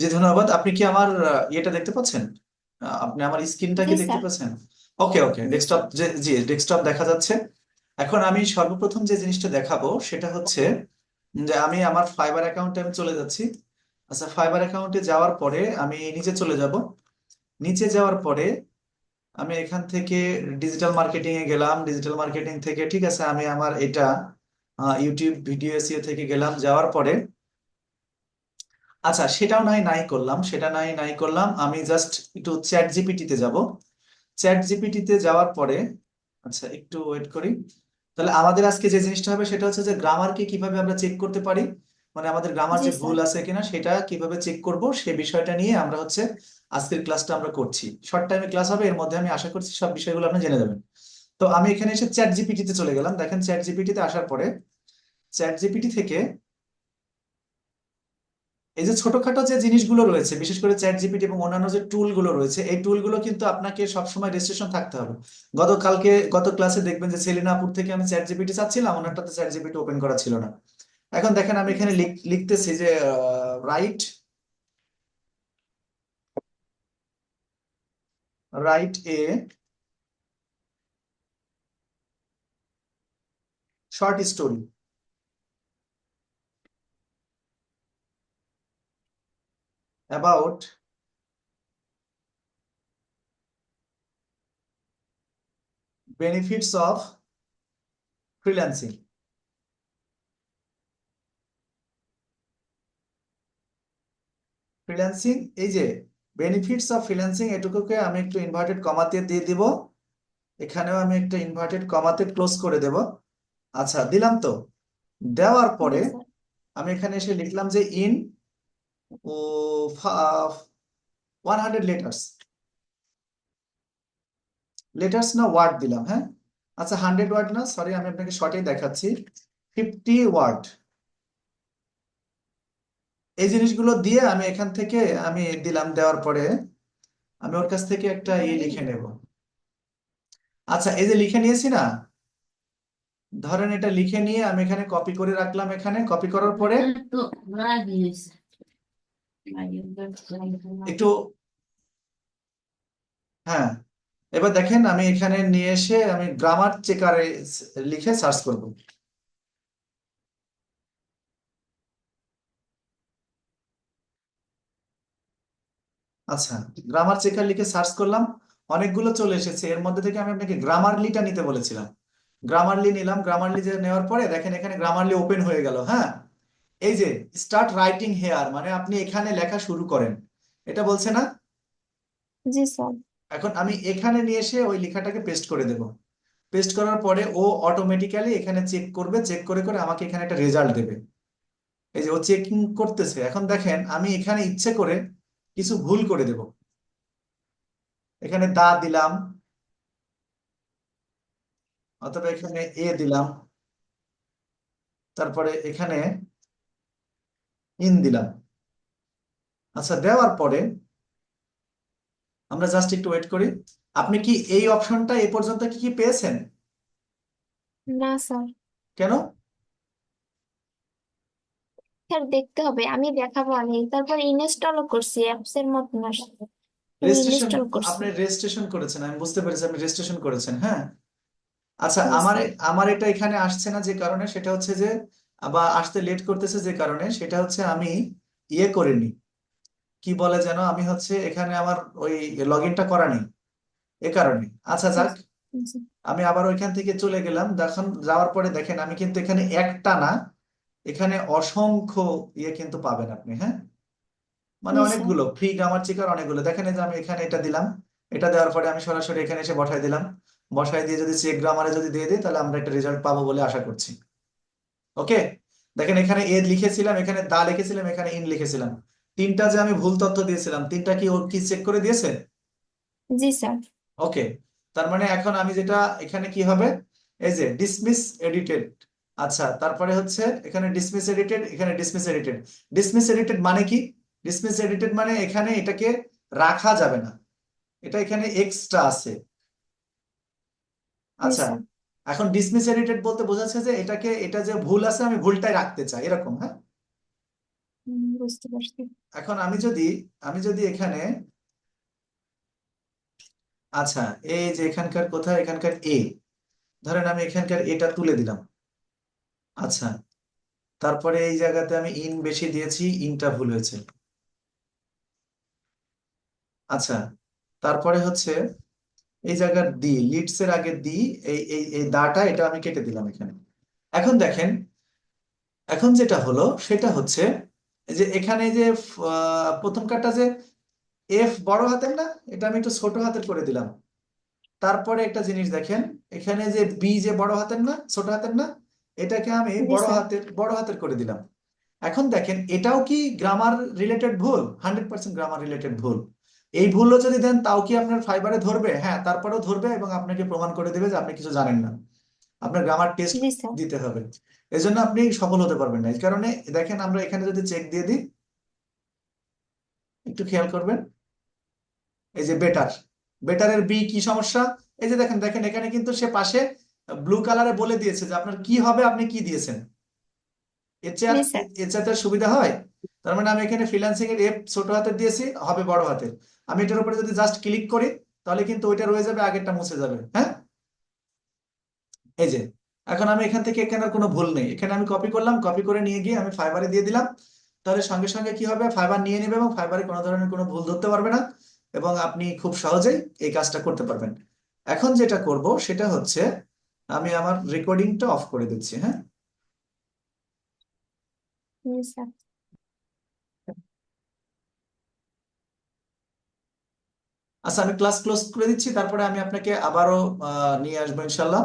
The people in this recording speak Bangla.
জি ধন্যবাদ আপনি কি আমার ইয়েটা দেখতে পাচ্ছেন? আপনি আমার স্ক্রিনটা কি জি দেখতে স্যার পাচ্ছেন? ওকে ওকে ডেস্কটপ যে জি ডেস্কটপ দেখা যাচ্ছে। এখন আমি সর্বপ্রথম যে জিনিসটা দেখাবো সেটা হচ্ছে যে আমি আমার ফাইবার অ্যাকাউন্টে আমি চলে যাচ্ছি। আচ্ছা ফাইবার অ্যাকাউন্টে যাওয়ার পরে আমি নিচে চলে যাব। নিচে যাওয়ার পরে আমি এখান থেকে ডিজিটাল মার্কেটিং এ গেলাম। ডিজিটাল মার্কেটিং থেকে ঠিক আছে আমি আমার এটা ইউটিউব ভিডিও এসইও থেকে গেলাম। যাওয়ার পরে আচ্ছা সেটাও নাই নাই করলাম সেটা নাই নাই করলাম। আমি জাস্ট একটু চ্যাট জিপিটিতে যাব। চ্যাট জিপিটিতে যাওয়ার পরে আচ্ছা একটু ওয়েট করি। তাহলে আমাদের আজকে যে জিনিসটা হবে সেটা হচ্ছে যে গ্রামারকে কীভাবে আমরা চেক করতে পারি? মানে আমাদের গ্রামার যে ভুল আছে কিনা সেটা কীভাবে চেক করব? সে বিষয়টা নিয়ে আমরা হচ্ছে আজকের ক্লাসটা আমরা করছি। শর্ট টাইমে ক্লাস হবে এর মধ্যে আমি আশা করছি সব বিষয়গুলো আপনি জেনে যাবেন। তো আমি এখানে এসে চ্যাট জিপিটিতে চলে গেলাম। দেখেন চ্যাট জিপিটিতে আসার পরে চ্যাট জিপিটি থেকে এই যে ছোটখাটো যে জিনিসগুলো রয়েছে, বিশেষ করে চ্যাট জিপিটি এবং অন্যান্য যে টুলগুলো রয়েছে, এই টুলগুলো কিন্তু আপনাকে সবসময় রেজিস্ট্রেশন থাকতে হবে। গতকালকে, গত ক্লাসে দেখবেন যে সেলিনাপুর থেকে আমি চ্যাট জিপিটি চাচ্ছিলাম ওনারটাতে চ্যাট জিপিটি ওপেন করা ছিল না। এখন দেখেন আমি এখানে লিখ- লিখতেছি যে right write a short story about benefits of freelancing. Freelancing এই যে বেনিফিটস অফ ফ্রিল্যান্সিং এটুকুকে আমি একটু ইনভার্টেড কমাতে দিয়ে দিব। এখানেও আমি একটা ইনভার্টেড কমাতে ক্লোজ করে দেব। আচ্ছা দিলাম তো। দেওয়ার পরে আমি এখানে এসে লিখলাম যে in one hundred letters letters না ওয়ার্ড দিলাম হ্যাঁ? আচ্ছা হান্ড্রেড ওয়ার্ড না সরি আমি আপনাকে শর্টেই দেখাচ্ছি। ফিফটি ওয়ার্ড এই জিনিসগুলো দিয়ে আমি এখান থেকে আমি দিলাম, দেওয়ার পরে আমি ওর কাছ থেকে একটা ইয়ে লিখে নেব। আচ্ছা এই যে লিখে নিয়েছি না, ধরেন এটা লিখে নিয়ে আমি এখানে কপি করে রাখলাম এখানে কপি করার পরে একটু হ্যাঁ এবার দেখেন আমি এখানে নিয়ে এসে আমি গ্রামার চেকারে লিখে সার্চ করব। আচ্ছা গ্রামার চেকার লিখে সার্চ করলাম, অনেকগুলো চলে এসেছে। এর মধ্যে থেকে আমি আপনাকে গ্রামারলিটা নিতে বলেছিলাম। গ্রামারলি নিলাম গ্রামারলি যে নেওয়ার পরে দেখেন এখানে গ্রামারলি ওপেন হয়ে গেল হ্যাঁ? এই যে স্টার্ট রাইটিং হেয়ার মানে আপনি এখানে লেখা শুরু করেন। এটা বলছে না? জি স্যার। এখন আমি এখানে নিয়ে এসে ওই লেখাটাকে পেস্ট করে দেব। পেস্ট করার পরে ও অটোমেটিক্যালি এখানে চেক করবে চেক করে করে আমাকে এখানে একটা রেজাল্ট দেবে। এই যে ও চেকিং করতেছে। এখন দেখেন আমি এখানে ইচ্ছে করে কিছু ভুল করে দেব। এখানে দা দিলাম। অথবা এখানে এ দিলাম। তারপরে এখানে ইন দিলাম। আচ্ছা দেওয়ার পরে আমরা জাস্ট একটু ওয়েট করি। আপনি কি এই অপশনটা এ পর্যন্ত কি কি পেয়েছেন? না স্যার। কেন? স্যার দেখতে হবে আমি দেখাবো আমি তারপর ইনস্টলও করছি অ্যাপস এর মতন আসছে রেজিস্ট্রেশন ইনস্টল করছি। আপনি রেজিস্ট্রেশন করেছেন আমি বুঝতে পেরেছি আপনি রেজিস্ট্রেশন করেছেন হ্যাঁ? আচ্ছা আমার আমার এটা এখানে আসছে না যে কারণে সেটা হচ্ছে যে বা আসতে লেট করতেছে যে কারণে সেটা হচ্ছে আমি ইয়ে করিনি। কি বলে যেন? আমি হচ্ছে এখানে আমার ওই লগ ইনটা করা নেই। এ কারণে। আচ্ছা যাক। আমি আবার ওইখান থেকে চলে গেলাম। দেখুন যাওয়ার পরে দেখেন আমি কিন্তু এখানে একটা না এখানে অসংখ্য ইয়ে কিন্তু পাবেন আপনি হ্যাঁ? মানে অনেকগুলো ফ্রি গ্রামার চেকার অনেকগুলো। দেখেন এই যে আমি এখানে এটা দিলাম। এটা দেওয়ার পরে আমি সরাসরি এখানে এসে বসাই দিলাম। বসাই দিয়ে যদি চেক গ্রামারে যদি দিয়ে দিই তাহলে আমরা একটা রেজাল্ট পাবো বলে আশা করছি। ওকে দেখেন এখানে এ লিখেছিলাম এখানে দা লিখেছিলাম এখানে ইন লিখেছিলাম। তিনটা যে আমি ভুল তথ্য দিয়েছিলাম তিনটা কি ও কি চেক করে দিয়েছে? জি স্যার। ওকে তার মানে এখন আমি যেটা এখানে কি হবে? এই যে ডিসমিস এডিটেড আচ্ছা তারপরে হচ্ছে এখানে ডিসমিস এডিটেড এখানে ডিসমিস এডিটেড ডিসমিস এডিটেড মানে কি? ডিসমিস এডিটেড মানে এখানে এটাকে রাখা যাবে না। এটা এখানে এক্সট্রা আছে। আচ্ছা এখন ডিসমিস এডিটেড বলতে বোঝাচ্ছে যে এটাকে এটা যে ভুল আছে আমি ভুলটাই রাখতে চাই এরকম হ্যাঁ? বুঝতে পারছি। এখন আমি যদি আমি যদি এখানে আচ্ছা এই যে এখানকার কোথায় এখানকার এ ধরেন আমি এখানকার এটা তুলে দিলাম। আচ্ছা তারপরে এই জায়গাতে আমি ইন বেশি দিয়েছি ইনটা ভুল হয়েছে। আচ্ছা তারপরে হচ্ছে এই জায়গার দি লিডস এর আগে দি এই এই দাটা এটা আমি কেটে দিলাম এখানে। এখন দেখেন এখন যেটা হলো সেটা হচ্ছে যে এখানে যে প্রথম কাটটা যে এফ বড় হাতের না এটা আমি একটু ছোট হাতের করে দিলাম। তারপরে একটা জিনিস দেখেন এখানে যে বি যে বড় হাতের না ছোট হাতের না এটাকে আমি বড় হাতের বড় হাতের করে দিলাম। এখন দেখেন এটাও কি গ্রামার রিলেটেড ভুল? হান্ড্রেড পার্সেন্ট গ্রামার রিলেটেড ভুল। এই ভুলও যদি দেন তাও কি আপনার ফাইবারে ধরবে? হ্যাঁ তারপরেও ধরবে এবং আপনাকে প্রমাণ করে দেবে যে আপনি কিছু জানেন না। আপনার গ্রামার টেস্ট দিতে হবে। এই জন্য আপনি সফল হতে পারবেন না। এই কারণে দেখেন আমরা এখানে যদি চেক দিয়ে দিই একটু খেয়াল করবেন। এই যে বেটার বেটারের বি কি সমস্যা? এই যে দেখেন দেখেন এখানে কিন্তু সে পাশে ব্লু কালারে বলে দিয়েছে যে আপনার কি হবে আপনি কি দিয়েছেন? এর চেয়ে এর সুবিধা হয়? তার মানে আমি এখানে ফ্রিল্যান্সিং এর এফ ছোট হাতের দিয়েছি হবে বড় হাতের। আমি এটার উপরে যদি জাস্ট ক্লিক করি তাহলে কিন্তু ওইটা রয়ে যাবে আগেরটা মুছে যাবে। হ্যাঁ? এই যে এখন আমি এখান থেকে এখানে কোনো ভুল নেই। এখানে আমি কপি করলাম কপি করে নিয়ে গিয়ে আমি ফাইবারে দিয়ে দিলাম। তাহলে সঙ্গে সঙ্গে কি হবে? ফাইবার নিয়ে নেবে এবং ফাইবারে কোনো ধরনের কোনো ভুল ধরতে পারবে না এবং আপনি খুব সহজেই এই কাজটা করতে পারবেন। এখন যেটা করব সেটা হচ্ছে আমি আমার রেকর্ডিংটা অফ করে দিচ্ছি হ্যাঁ? আচ্ছা আমি ক্লাস ক্লোজ করে দিচ্ছি তারপরে আমি আপনাকে আবারও নিয়ে আসব ইনশাল্লাহ